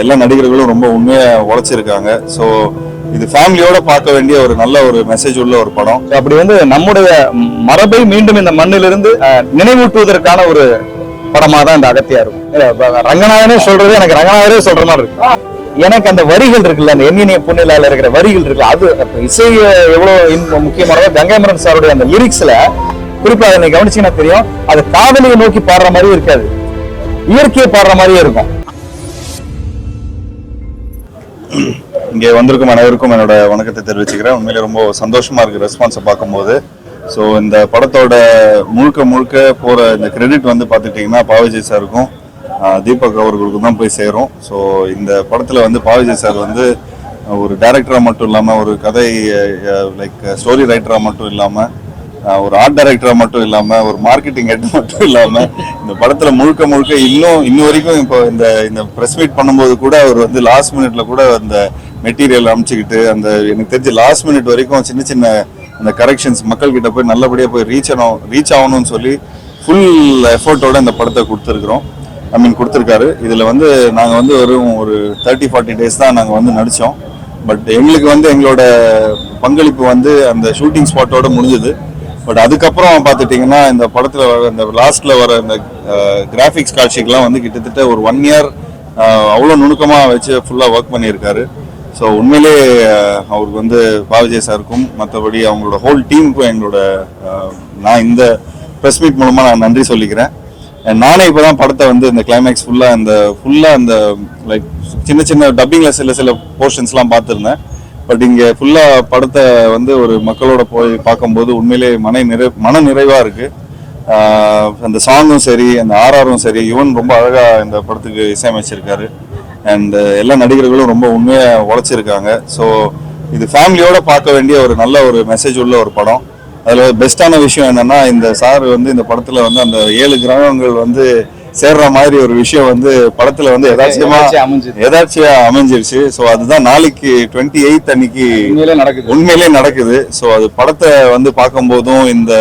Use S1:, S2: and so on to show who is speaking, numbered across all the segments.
S1: எல்லா நடிகர்களும் ரொம்ப உண்மையா உழைச்சிருக்காங்க. ஸோ இது ஃபேமிலியோட பார்க்க வேண்டிய ஒரு நல்ல ஒரு மெசேஜ் உள்ள ஒரு படம்.
S2: அப்படி வந்து நம்முடைய மரபை மீண்டும் இந்த மண்ணிலிருந்து நினைவூட்டுவதற்கான ஒரு படமா தான் இந்த அகத்தியா இருக்கும் ரங்கநாதனே சொல்றது எனக்கு ரங்கநாதரே சொல்ற மாதிரி இருக்கு. எனக்கு அந்த வரிகள் இருக்குல்ல அந்த எண்ணினிய புண்ணிலால இருக்கிற வரிகள் இருக்குல்ல அது இசை எவ்வளவு இன்ப- முக்கியமானதோ கங்கைமரன் சாருடைய அந்த லிரிக்ஸ்ல குறிப்பா அதை நீங்க கவனிச்சீங்கன்னா தெரியும். அது காதலியை நோக்கி பாடுற மாதிரி இருக்காது. இயற்கையை பாடுற மாதிரியே இருக்கும்.
S1: இங்கே வந்திருக்கும் அனைவருக்கும் என்னோட வணக்கத்தை தெரிவிச்சுக்கிறேன். உண்மையிலே ரொம்ப சந்தோஷமா இருக்கு ரெஸ்பான்ஸை பார்க்கும்போது. ஸோ இந்த படத்தோட முழுக்க முழுக்க போற இந்த கிரெடிட் வந்து பார்த்துட்டிங்கன்னா பாவிஜய் சாருக்கும் தீபக் அவர்களுக்கும் தான் போய் சேரும். ஸோ இந்த படத்தில் வந்து பாவிஜய் சார் வந்து ஒரு டேரக்டராக மட்டும் இல்லாமல் ஒரு கதை லைக் ஸ்டோரி ரைட்டராக மட்டும் இல்லாமல் ஒரு ஆர்ட் டைரக்டரா மட்டும் இல்லாம ஒரு மார்க்கெட்டிங் ஹெட் மட்டும் இல்லாம இந்த படத்துல முழுக்க முழுக்க இன்னும் இன்ன வரைக்கும் இப்போ இந்த இந்த பிரஸ் மீட் பண்ணும்போது கூட அவர் வந்து லாஸ்ட் மினிட்ல கூட அந்த மெட்டீரியல் அமைச்சுக்கிட்டு அந்த எனக்கு தெரிஞ்ச லாஸ்ட் மினிட் வரைக்கும் சின்ன சின்ன அந்த கரெக்ஷன்ஸ் மக்கள் கிட்ட போய் நல்லபடியா போய் ரீச் ஆகணும் ரீச் ஆகணும்னு சொல்லி ஃபுல் எஃபோர்ட்டோட இந்த படத்தை கொடுத்துருக்குறோம். ஐ மீன் கொடுத்துருக்காரு. இதுல வந்து நாங்க வந்து வெறும் ஒரு தேர்ட்டி ஃபார்ட்டி டேஸ் தான் நாங்க வந்து நடிச்சோம். பட் எங்களுக்கு வந்து எங்களோட பங்களிப்பு வந்து அந்த ஷூட்டிங் ஸ்பாட்டோட முடிஞ்சது. பட் அதுக்கப்புறம் பார்த்துட்டிங்கன்னா இந்த படத்தில் வர இந்த லாஸ்ட்டில் வர இந்த கிராஃபிக்ஸ் காட்சிக்கெலாம் வந்து கிட்டத்தட்ட ஒரு ஒன் இயர் அவ்வளோ நுணுக்கமாக வச்சு ஃபுல்லாக ஒர்க் பண்ணியிருக்காரு. ஸோ உண்மையிலே அவருக்கு வந்து பாவிஜய் சாருக்கும் மற்றபடி அவங்களோட ஹோல் டீமுக்கும் எங்களோட நான் இந்த ப்ரெஸ் மீட் மூலமாக நான் நன்றி சொல்லிக்கிறேன். நானே இப்போ தான் படத்தை வந்து இந்த கிளைமேக்ஸ் ஃபுல்லாக இந்த ஃபுல்லாக அந்த லைக் சின்ன சின்ன டப்பிங்கில் சில சில போர்ஷன்ஸ்லாம் பார்த்துருந்தேன். பட் இங்கே ஃபுல்லாக படத்தை வந்து ஒரு மக்களோட போய் பார்க்கும்போது உண்மையிலே மன நிறை மன நிறைவாக இருக்குது அந்த சாங்கும் சரி அந்த ஆர்ஆரும் சரி யுவன் ரொம்ப அழகாக இந்த படத்துக்கு இசையமைச்சிருக்காரு. அண்ட் எல்லா நடிகர்களும் ரொம்ப உண்மையாக உழைச்சிருக்காங்க. ஸோ இது ஃபேமிலியோட பார்க்க வேண்டிய ஒரு நல்ல ஒரு மெசேஜ் உள்ள ஒரு படம். அதில் பெஸ்ட்டான விஷயம் என்னன்னா இந்த சார் வந்து இந்த படத்தில் வந்து அந்த ஏழு கிரகங்கள் வந்து சேர்ற மாதிரி ஒரு விஷயம் வந்து படத்தில் வந்து
S2: எதாச்சியா
S1: எதாச்சியமா. எதாச்சியா அமைஞ்சிருச்சு. ஸோ அதுதான் நாளைக்கு டுவெண்ட்டி எயித் அன்னைக்கு
S2: நடக்குது.
S1: உண்மையிலே நடக்குது. ஸோ அது படத்தை வந்து பார்க்கும்போதும் இந்த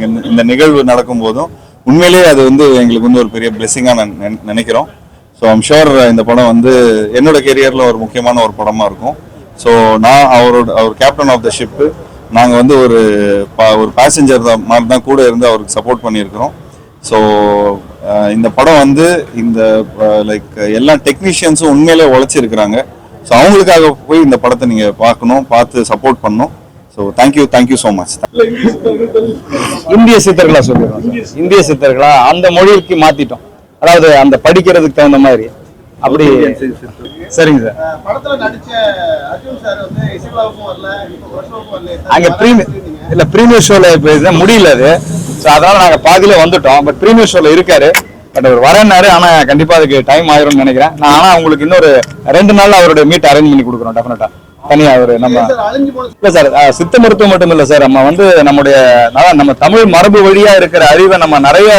S1: இங்க- இந்த நிகழ்வு நடக்கும்போதும் உண்மையிலேயே அது வந்து எங்களுக்கு வந்து ஒரு பெரிய பிளெஸிங்காக நான் நினை- நினைக்கிறோம். ஸோ ஐம் ஷோர் இந்த படம் வந்து என்னோட கெரியரில் ஒரு முக்கியமான ஒரு படமாக இருக்கும். ஸோ நான் அவரோட அவர் கேப்டன் ஆஃப் த ஷிப்பு நாங்கள் வந்து ஒரு பா- ஒரு பேசஞ்சர் தான் மாதிரி தான் கூட இருந்து அவருக்கு சப்போர்ட் பண்ணியிருக்கிறோம். ஸோ இந்த படம் வந்து இந்த லைக் எல்லா டெக்னீஷியன்ஸும் உண்மையிலே உழைச்சிருக்கிறாங்க. ஸோ அவங்களுக்காக போய் இந்த படத்தை நீங்கள் பார்க்கணும் பார்த்து சப்போர்ட் பண்ணணும். So thank you thank you so much
S2: இந்திய சித்தர்களா சொல்லிடுறோம். இந்திய சித்தர்களா அந்த மொழிக்கு மாற்றிட்டோம் அதாவது அந்த படிக்கிறதுக்கு தகுந்த மாதிரி. அப்படி சரிங்க சார். அங்கே ப்ரீமியர் இல்லை ப்ரீமியர் ஷோவில் முடியல அது. ஸோ அதனால நாங்க பாதியில வந்துட்டோம். பட் ப்ரீமியர் ஷோல இருக்காரு. பட் அவர் வரேன்னாரு. ஆனா கண்டிப்பா அதுக்கு டைம் ஆயிரும்னு நினைக்கிறேன். நான் ஆனா உங்களுக்கு இன்னொரு ரெண்டு நாள்ல அவருடைய மீட் அரேஞ்ச் பண்ணி கொடுக்குறோம் டெஃபினட்டா தனியா அவரு நம்ம இல்ல சார் சித்த மருத்துவம் மட்டும் இல்ல சார். நம்ம வந்து நம்முடைய நம்ம தமிழ் மரபு வழியா இருக்கிற அறிவை நம்ம நிறைய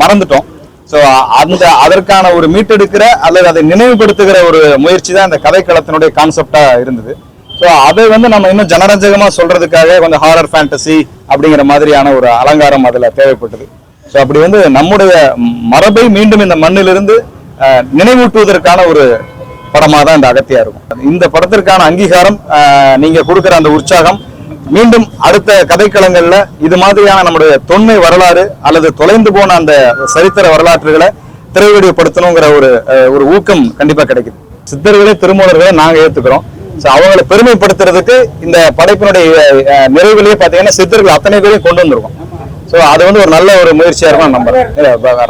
S2: மறந்துட்டோம். ஸோ அந்த அதற்கான ஒரு மீட்டெடுக்கிற அல்லது அதை நினைவுபடுத்துகிற ஒரு முயற்சி தான் இந்த கதைக்களத்தினுடைய கான்செப்டா இருந்தது. ஸோ அதை வந்து நம்ம இன்னும் ஜனரஞ்சகமா சொல்றதுக்காக கொஞ்சம் ஹாரர் ஃபேண்டசி அப்படிங்கிற மாதிரியான ஒரு அலங்காரம் அதுல தேவைப்பட்டது. ஸோ அப்படி வந்து நம்முடைய மரபை மீண்டும் இந்த மண்ணிலிருந்து நினைவூட்டுவதற்கான ஒரு படமாக தான் இந்த அகத்தியா இருக்கும். இந்த படத்திற்கான அங்கீகாரம் நீங்கள் கொடுக்குற அந்த உற்சாகம் மீண்டும் அடுத்த கதைக்களங்களில் இது மாதிரியான நம்முடைய தொன்மை வரலாறு அல்லது தொலைந்து போன அந்த சரித்திர வரலாற்றுகளை திரைவடிப்படுத்தணுங்கிற ஒரு ஒரு ஊக்கம் கண்டிப்பாக கிடைக்குது. சித்தர்களே திருமூலர்களே நாங்கள் ஏற்றுக்கிறோம் ஸோ அவங்களை பெருமைப்படுத்துறதுக்கு இந்த படைப்பினுடைய நிறைவிலேயே பார்த்தீங்கன்னா சித்தர்கள் அத்தனை பேரையும் கொண்டு வந்திருக்கோம். ஸோ அது வந்து ஒரு நல்ல ஒரு முயற்சியாக இருக்கும் நம்ம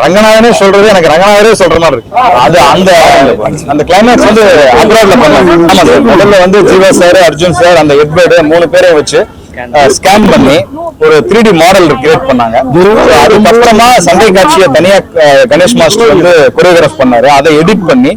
S2: ரங்கநாதனே சொல்றது எனக்கு ரங்கநாதரே சொல்ற மாதிரி இருக்கு. அது அந்த அந்த கிளைமேக்ஸ் வந்து அப்ராட்ல பண்ணலாம். ஆமாம் முதல்ல வந்து ஜீவா சார் அர்ஜுன் சார் அந்த எட்வர்டு மூணு பேரையும் வச்சு ஸ்கேன் பண்ணி ஒரு த்ரீ டி மாடல் கிரியேட் பண்ணாங்க. அதுக்கப்புறமா சண்டை காட்சியை தனியா கணேஷ் மாஸ்டர் வந்து கொரியோகிராஃப் பண்ணாரு. அதை எடிட் பண்ணி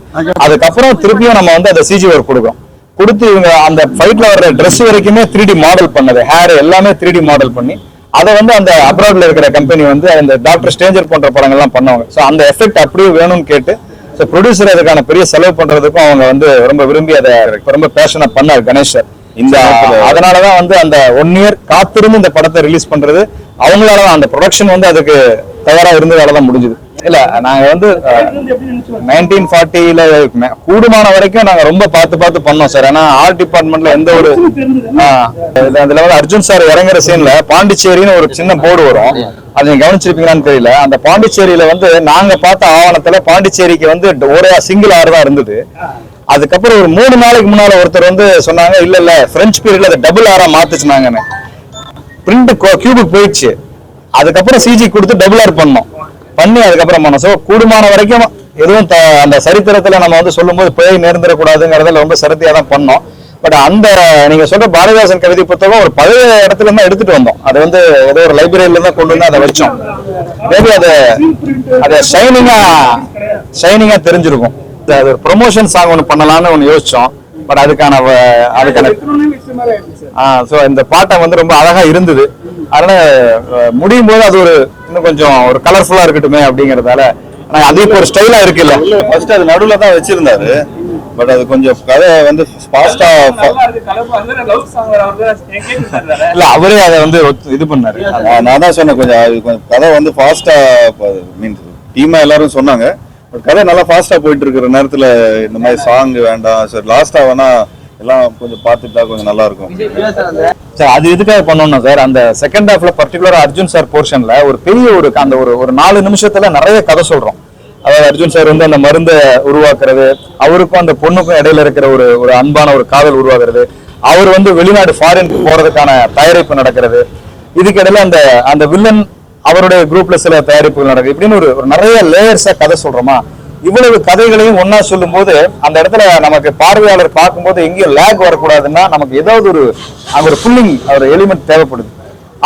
S2: அதுக்கப்புறம் திருப்பியும் நம்ம வந்து அதை சிஜி ஒர்க் கொடுக்கும் கொடுத்து இவங்க அந்த ஃபைட்ல வர்ற Dress வரைக்குமே த்ரீ டி மாடல் பண்ணது. ஹேர் எல்லாமே த்ரீ டி மாடல் பண்ணி அதை வந்து அந்த அப்ராட்ல இருக்கிற கம்பெனி வந்து அந்த டாக்டர் ஸ்டேஞ்சர் போன்ற படங்கள்லாம் பண்ணுவாங்க. ஸோ அந்த எஃபெக்ட் அப்படியே வேணும்னு கேட்டு ஸோ ப்ரொடியூசர் அதுக்கான பெரிய செலவு பண்றதுக்கும் அவங்க வந்து ரொம்ப விரும்பி அதை ரொம்ப பேஷனா பண்ணார் கணேஷ் சார். இந்த அதனாலதான் வந்து அந்த ஒன் இயர் காத்திருந்து இந்த படத்தை ரிலீஸ் பண்றது அவங்களால தான் அந்த ப்ரொடக்ஷன் வந்து அதுக்கு தயாரா இருந்ததால தான் முடிஞ்சது. இல்ல நாங்க வந்து நைன்டீன் ஃபார்ட்டில கூடுமான வரைக்கும் நாங்க ரொம்ப பார்த்து பார்த்து பண்ணோம் சார். ஏன்னா ஆர்ட் டிபார்ட்மெண்ட்ல எந்த ஒரு அதுல வந்து அர்ஜுன் சார் இறங்குற சீன்ல பாண்டிச்சேரின்னு ஒரு சின்ன போர்டு வரும். அது நீங்க கவனிச்சிருப்பீங்களான்னு தெரியல. அந்த பாண்டிச்சேரியில வந்து நாங்க பார்த்த ஆவணத்துல பாண்டிச்சேரிக்கு வந்து ஒரே சிங்கிள் ஆறு தான் இருந்தது. அதுக்கப்புறம் ஒரு மூணு நாளைக்கு முன்னால ஒருத்தர் வந்து சொன்னாங்க இல்ல இல்ல பிரெஞ்சு பீரியட்ல அதை டபுள் ஆரா மாத்துச்சுனாங்கன்னு. பிரிண்ட் கியூபுக்கு போயிடுச்சு. அதுக்கப்புறம் சிஜி கொடுத்து டபுள் ஆர் பண்ணோம். பண்ணி அதுக்கப்புறம் பண்ணோம் ஸோ கூடுமான வரைக்கும் எதுவும் த- அந்த சரித்திரத்துல நம்ம வந்து சொல்லும்போது பிழை நேர்ந்துடக்கூடாதுங்கிறதுல ரொம்ப சிரத்தையா தான் பண்ணோம். பட் அந்த நீங்க சொல்ற பாரதிதாசன் கவிதை புத்தகம் ஒரு பழைய இடத்துல இருந்து எடுத்துட்டு வந்தோம். அது வந்து ஏதோ ஒரு லைப்ரரியில தான் கொண்டு வந்து அதை வச்சோம். மேபி அது அது ஷைனிங்கா ஷைனிங்கா தெரிஞ்சிருக்கும். அது ஒரு ப்ரொமோஷன் சாங் ஒன்று பண்ணலாம்னு ஒன்று யோசிச்சோம். பட் அதுக்கான அதுக்கான ஸோ இந்த பாட்டை வந்து ரொம்ப அழகா இருந்தது. அதனால முடியும் போது அது ஒரு இன்னும் கொஞ்சம் ஒரு கலர்ஃபுல்லா இருக்கட்டுமே அப்படிங்கறதால ஆனா அது இப்போ ஒரு ஸ்டைலா இருக்குல்ல.
S1: ஃபர்ஸ்ட் அது நடுவுல தான் வச்சிருந்தாரு. பட் அது கொஞ்சம் கதை வந்து ஃபாஸ்டா
S2: இல்ல அவரே அதை வந்து இது பண்ணாரு.
S1: நான் தான் சொன்னேன் கொஞ்சம் கதை வந்து ஃபாஸ்டா மீன்ஸ் டீமா எல்லாரும் சொன்னாங்க. பட் கதை நல்லா ஃபாஸ்டா போயிட்டு இருக்கிற நேரத்துல இந்த மாதிரி சாங் வேண்டாம். சரி லாஸ்டா வேணா எல்லாம் கொஞ்சம் பார்த்துட்டா கொஞ்சம் நல்லா இருக்கும்.
S2: சார் அது எதுக்காக பண்ணோம்னா சார் அந்த செகண்ட் ஹாஃப்ல பர்டிகுலரா அர்ஜுன் சார் போர்ஷன்ல ஒரு பெரிய ஒரு அந்த ஒரு ஒரு நாலு நிமிஷத்துல நிறைய கதை சொல்றோம். அதாவது அர்ஜுன் சார் வந்து அந்த மருந்தை உருவாக்குறது அவருக்கும் அந்த பொண்ணுக்கும் இடையில இருக்கிற ஒரு ஒரு அன்பான ஒரு காதல் உருவாக்குறது அவர் வந்து வெளிநாடு ஃபாரினுக்கு போறதுக்கான தயாரிப்பு நடக்கிறது இதுக்கு இடையில அந்த அந்த வில்லன் அவருடைய குரூப்ல சில தயாரிப்புகள் நடக்குது. இப்படின்னு ஒரு நிறைய லேயர்ஸா கதை சொல்றோமா? இவ்வளவு கதைகளையும் ஒண்ணா சொல்லும்போது அந்த இடத்துல நமக்கு பார்வையாளர் பார்க்கும்போது எங்கேயும் லேக் வரக்கூடாதுன்னா நமக்கு ஏதாவது ஒரு அங்க ஒரு புல்லிங் ஒரு எலிமெண்ட் தேவைப்படுது.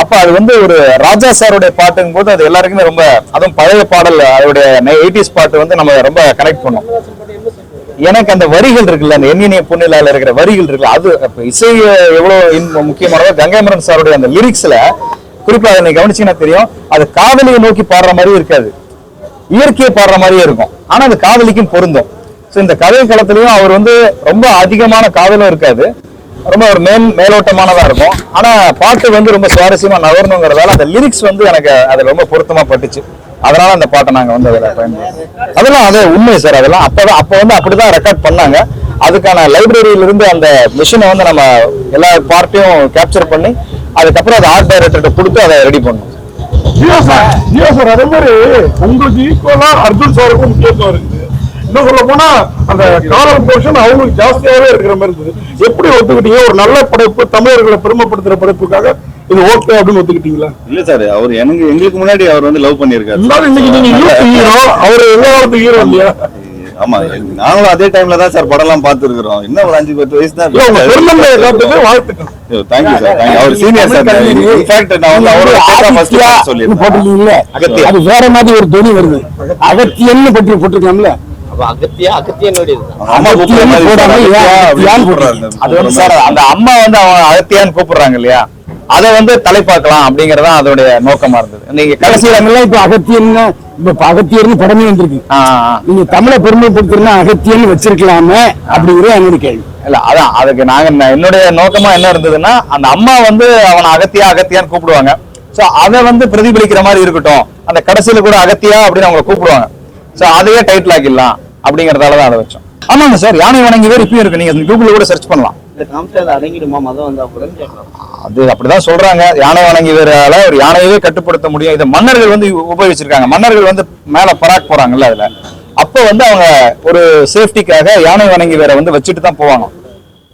S2: அப்ப அது வந்து ஒரு ராஜா சாருடைய பாட்டுங்கும் போது அது எல்லாருக்குமே ரொம்ப அதுவும் பழைய பாடல் அவருடைய எயிட்டிஸ் பாட்டு வந்து நம்ம ரொம்ப கனெக்ட் பண்ணோம். எனக்கு அந்த வரிகள் இருக்குல்ல அந்த எண்ணினிய புண்ணிலால இருக்கிற வரிகள் இருக்குல்ல அது இசை எவ்வளவு முக்கியமானதோ கங்கைமரன் சாருடைய அந்த லிரிக்ஸ்ல குறிப்பா அதை நீங்க கவனிச்சீங்கன்னா தெரியும். அது காதலியை நோக்கி பாடுற மாதிரி இருக்காது. இயற்கையை பாடுற மாதிரியே இருக்கும். ஆனா அது காதலிக்கும் பொருந்தும். ஸோ இந்த கதை களத்திலயும் அவர் வந்து ரொம்ப அதிகமான காதலும் இருக்காது. ரொம்ப ஒரு மேல் மேலோட்டமானதா இருக்கும். ஆனா பாட்டு வந்து ரொம்ப சுவாரஸ்யமா நகரணுங்கிறதால அந்த லிரிக்ஸ் வந்து எனக்கு அது ரொம்ப பொருத்தமா பட்டுச்சு. அதனால அந்த பாட்டை நாங்க வந்து அதில் பயன்படுத்தோம் அதெல்லாம் அது உண்மை சார். அதெல்லாம் அப்பதான் அப்போ வந்து அப்படிதான் ரெக்கார்ட் பண்ணாங்க. அதுக்கான லைப்ரரியில இருந்து அந்த மிஷினை வந்து நம்ம எல்லா பார்ட்டையும் கேப்சர் பண்ணி அதுக்கப்புறம் அதை ஆர்ட் டைரக்டர்கிட்ட கொடுத்து அதை ரெடி பண்ணோம்.
S3: ஜியோ சார் ஜியோ சார் அதே மாதிரி உங்களுக்கு ஈக்குவலா அர்ஜுன் சாருக்கும் முக்கியத்துவம் இருக்குது இன்னும் சொல்ல போனா அந்த காதல் போர்ஷன் அவங்களுக்கு ஜாஸ்தியாவே இருக்கிற மாதிரி இருந்தது. எப்படி ஒத்துக்கிட்டீங்க? ஒரு நல்ல படைப்பு தமிழர்களை பெருமைப்படுத்துற படைப்புக்காக இது ஓகே அப்படின்னு ஒத்துக்கிட்டீங்களா?
S1: இல்ல சார் அவர் எனக்கு எங்களுக்கு முன்னாடி அவர் வந்து லவ் பண்ணியிருக்காரு.
S3: இருந்தாலும் இன்னைக்கு நீங்க ஹீரோ அவர் காலத்து ஹீரோ இல்லையா?
S1: ஆமா நாங்களும் அதே டைம்ல தான் சார் படம் எல்லாம் பார்த்துருக்கிறோம். இன்னும் ஒரு அஞ்சு பத்து வயசு தான்
S3: இல்ல, வாழ்த்துக்கள்.
S1: Thank you sir thank you our senior sir in fact நான் வந்து அவரோட ஃபர்ஸ்ட்
S4: போட்டிருக்கீங்கல்ல?
S1: அகத்தியன்.
S4: அது வேற மாதிரி ஒரு துணி வருது. அகத்தியன்னு பற்றி போட்டிருக்கோம்ல
S5: அகத்தியா
S1: அகத்தியா
S2: அகத்தியான்னு கூப்பிடுறாங்க இல்லையா? அதை வந்து தலைப்பாக்கலாம் அப்படிங்கறதான் அதோடைய நோக்கமா இருந்தது. நீங்க கடைசி
S4: கடைசியில இப்ப அகத்தியன்னு இப்ப அகத்தியர்னு படமே வந்திருக்கு. நீங்க தமிழை பெருமைப்படுத்துறதுனா அகத்தியன்னு வச்சிருக்கலாமே அப்படிங்கிறது என்னோட கேள்வி.
S2: இல்ல அதான் அதுக்கு நாங்க என்ன- என்னுடைய நோக்கமா என்ன இருந்ததுன்னா அந்த அம்மா வந்து அவனை அகத்தியா அகத்தியான்னு கூப்பிடுவாங்க. சோ அதை வந்து பிரதிபலிக்கிற மாதிரி இருக்கட்டும். அந்த கடைசியில கூட அகத்தியா அப்படின்னு அவங்களை கூப்பிடுவாங்க. சோ அதையே டைட்டில் ஆக்கிடலாம் அப்படிங்கறதால தான் அதை வச்சோம். ஆமாங்க சார் யானை வணங்கி வேறு இப்பயும் இருக்கு. நீங்க கூகுள்ல கூட சர்ச் பண்ணலாம்.
S5: அடங்கிடுமா? மதம் வந்தா கூட கேட்கலாம்.
S2: அது அப்படிதான் சொல்றாங்க. யானை வணங்கி வேறால ஒரு யானையவே கட்டுப்படுத்த முடியும். இதை மன்னர்கள் வந்து உபயோகிச்சிருக்காங்க. மன்னர்கள் வந்து மேல பராக் போறாங்கல்ல அதுல. அப்ப வந்து அவங்க ஒரு சேஃப்டிக்காக யானை வணங்கி வேற வந்து வச்சுட்டு தான் போவாங்க.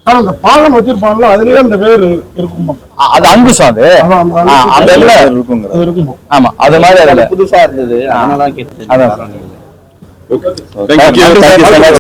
S3: ஆனா அந்த பாலம் வச்சிருப்பாங்கல்ல அதுலயே அந்த வேர் இருக்குமா?
S2: அது அது.
S3: அதான் அந்த அது இருக்குமா?
S2: ஆமா அது மாதிரி
S5: புதுசா இருந்தது.
S2: அதான்.